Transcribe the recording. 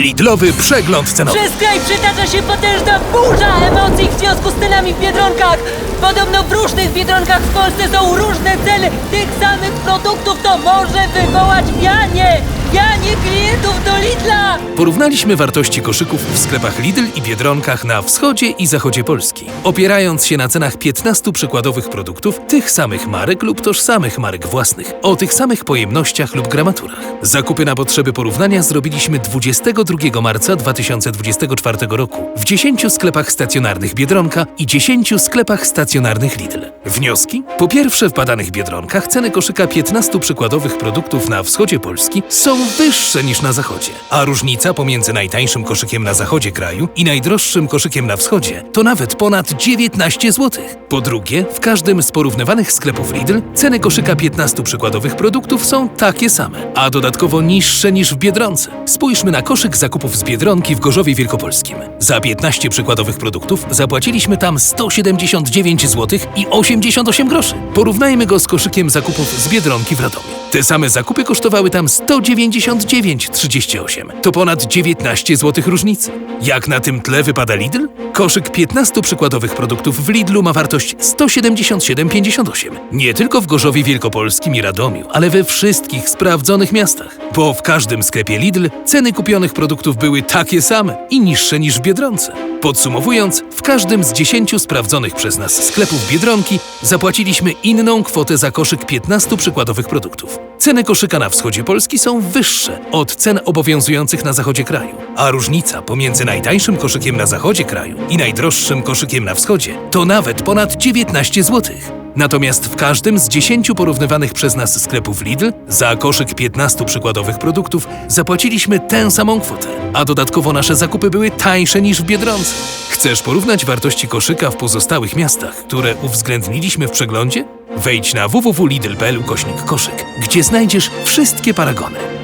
Lidlowy przegląd cenowy. Przez kraj przytacza się potężna burza emocji w związku z cenami w Biedronkach. Podobno w różnych Biedronkach w Polsce są różne ceny tych samych produktów. To może wywołać wianie, Lidla. Porównaliśmy wartości koszyków w sklepach Lidl i Biedronkach na wschodzie i zachodzie Polski, opierając się na cenach 15 przykładowych produktów tych samych marek lub tożsamych marek własnych, o tych samych pojemnościach lub gramaturach. Zakupy na potrzeby porównania zrobiliśmy 22 marca 2024 roku w 10 sklepach stacjonarnych Biedronka i 10 sklepach stacjonarnych Lidl. Wnioski? Po pierwsze, w badanych Biedronkach ceny koszyka 15 przykładowych produktów na wschodzie Polski są wyższe niż na zachodzie, a różnica pomiędzy najtańszym koszykiem na zachodzie kraju i najdroższym koszykiem na wschodzie to nawet ponad 19 zł. Po drugie, w każdym z porównywanych sklepów Lidl ceny koszyka 15 przykładowych produktów są takie same, a dodatkowo niższe niż w Biedronce. Spójrzmy na koszyk zakupów z Biedronki w Gorzowie Wielkopolskim. Za 15 przykładowych produktów zapłaciliśmy tam 179 zł i 88 groszy. Porównajmy go z koszykiem zakupów z Biedronki w Radomiu. Te same zakupy kosztowały tam 199,38. To ponad 19 zł różnicy. Jak na tym tle wypada Lidl? Koszyk 15 przykładowych produktów w Lidlu ma wartość 177,58. Nie tylko w Gorzowie Wielkopolskim i Radomiu, ale we wszystkich sprawdzonych miastach. Bo w każdym sklepie Lidl ceny kupionych produktów były takie same i niższe niż w Biedronce. Podsumowując, w każdym z 10 sprawdzonych przez nas sklepów Biedronki zapłaciliśmy inną kwotę za koszyk 15 przykładowych produktów. Ceny koszyka na wschodzie Polski są wyższe od cen obowiązujących na zachodzie kraju, a różnica pomiędzy najtańszym koszykiem na zachodzie kraju i najdroższym koszykiem na wschodzie to nawet ponad 19 zł. Natomiast w każdym z 10 porównywanych przez nas sklepów Lidl za koszyk 15 przykładowych produktów zapłaciliśmy tę samą kwotę, a dodatkowo nasze zakupy były tańsze niż w Biedronce. Chcesz porównać wartości koszyka w pozostałych miastach, które uwzględniliśmy w przeglądzie? Wejdź na www.lidl.pl kośnik koszyk, gdzie znajdziesz wszystkie paragony.